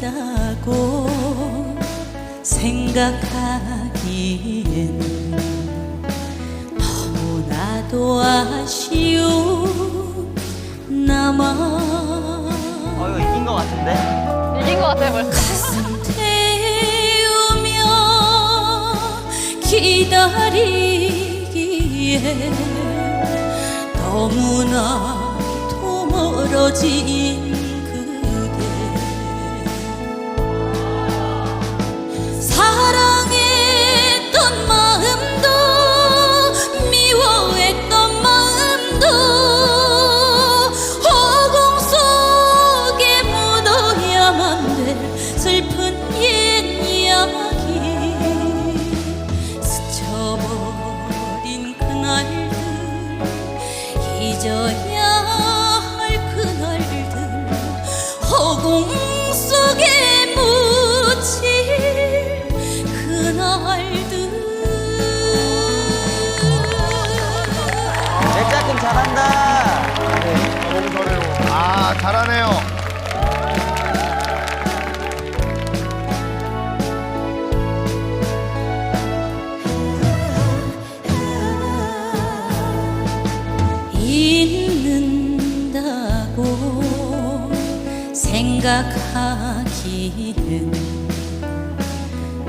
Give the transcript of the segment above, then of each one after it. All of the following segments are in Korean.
꿈이었다고 생각하기엔 너무나도 아쉬운 남아 어 이거 이긴 거 같은데? 이긴 것 같아요 가슴 태우며 기다리기에 너무나도 멀어진 잘한다. 너무 잘해요. 아, 잘하네요. 생각하기엔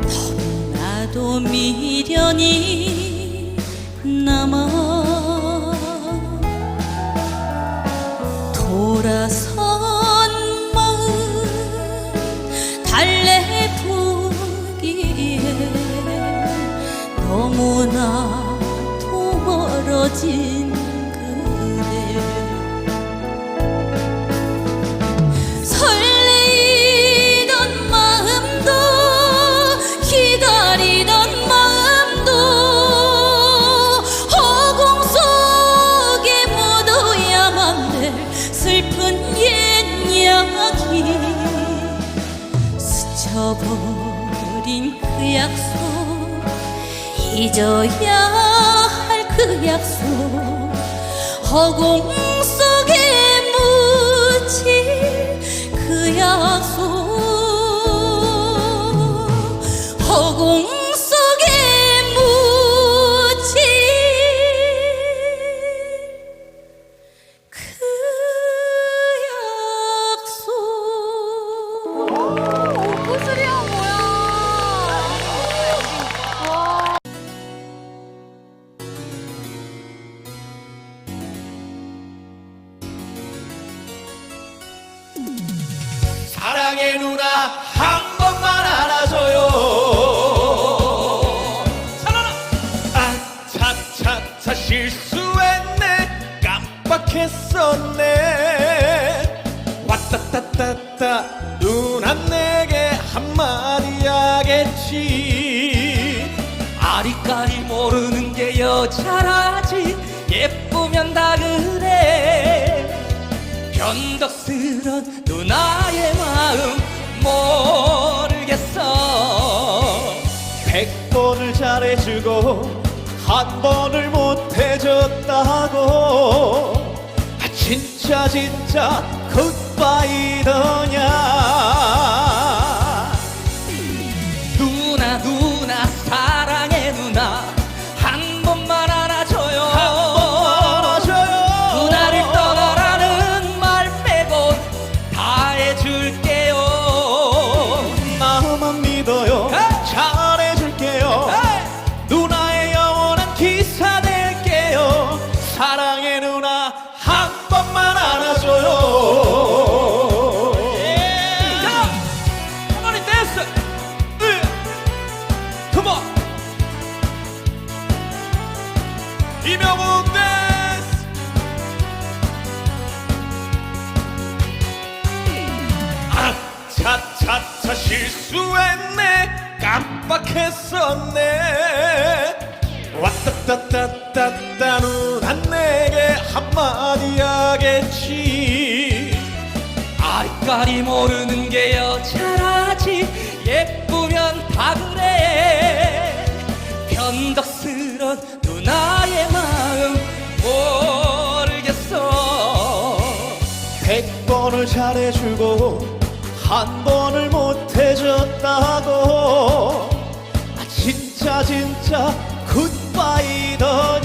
너무나도 미련이 남아 달래 보기에 너무나도 멀어진 잊어야 할 그 약속 허공 사랑의 누나 한 번만 안아줘요. 아차차차 실수했네 깜빡했었네. 왔다따따따 누나 내게 한마디 하겠지. 아리까리 모르는 게 여자라지. 예쁘면 다 그래. 변덕스런 누나의 마음 모르겠어. 백 번을 잘해주고 한 번을 못해줬다고. 아, 진짜 진짜 굿바이더냐 컴온 이명웅 댄스. 아 차차차 실수했네. 깜빡했었네. 왔다따따따따 누나 내게 한마디 하겠지. 아리까리 모르는 게 여자라지. 예 쁘면 다 그래. 변덕스런 누나의 마음 모르겠어. 백 번을 잘해주고 한 번을 못해줬다고. 진짜 굿바이더냐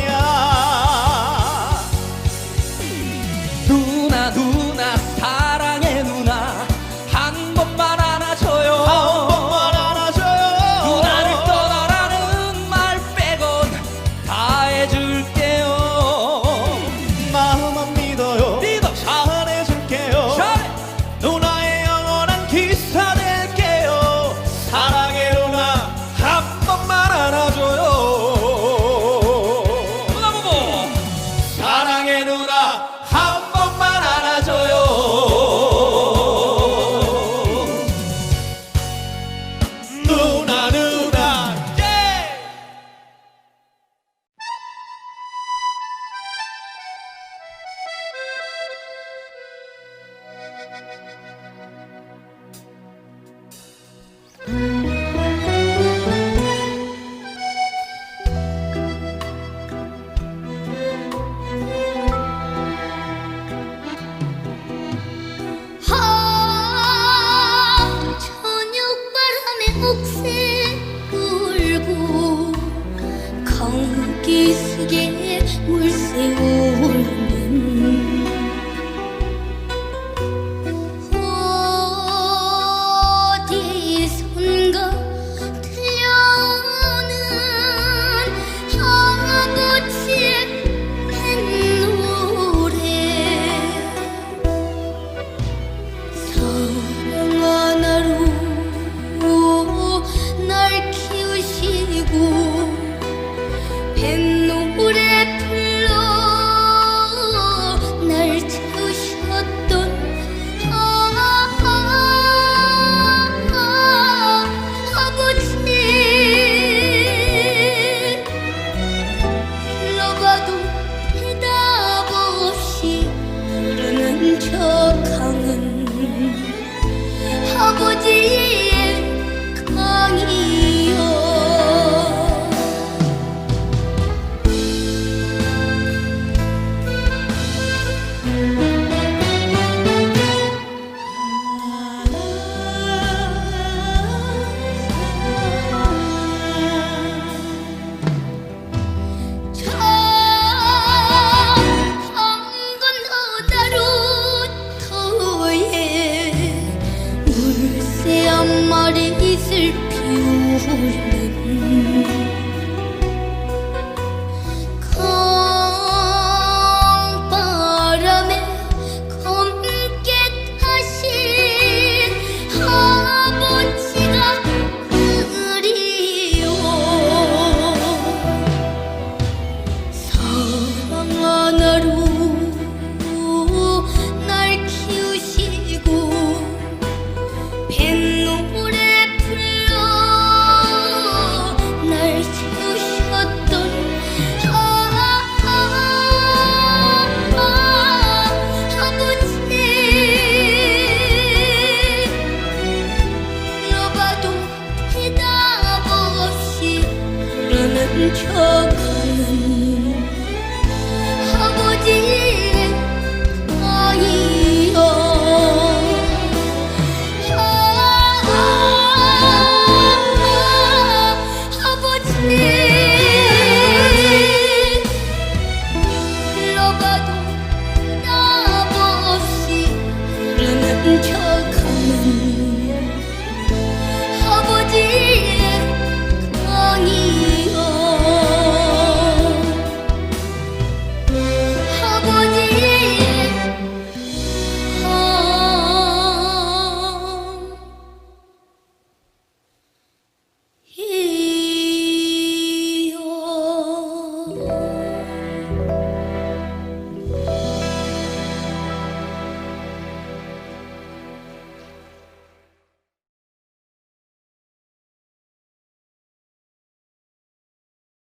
피우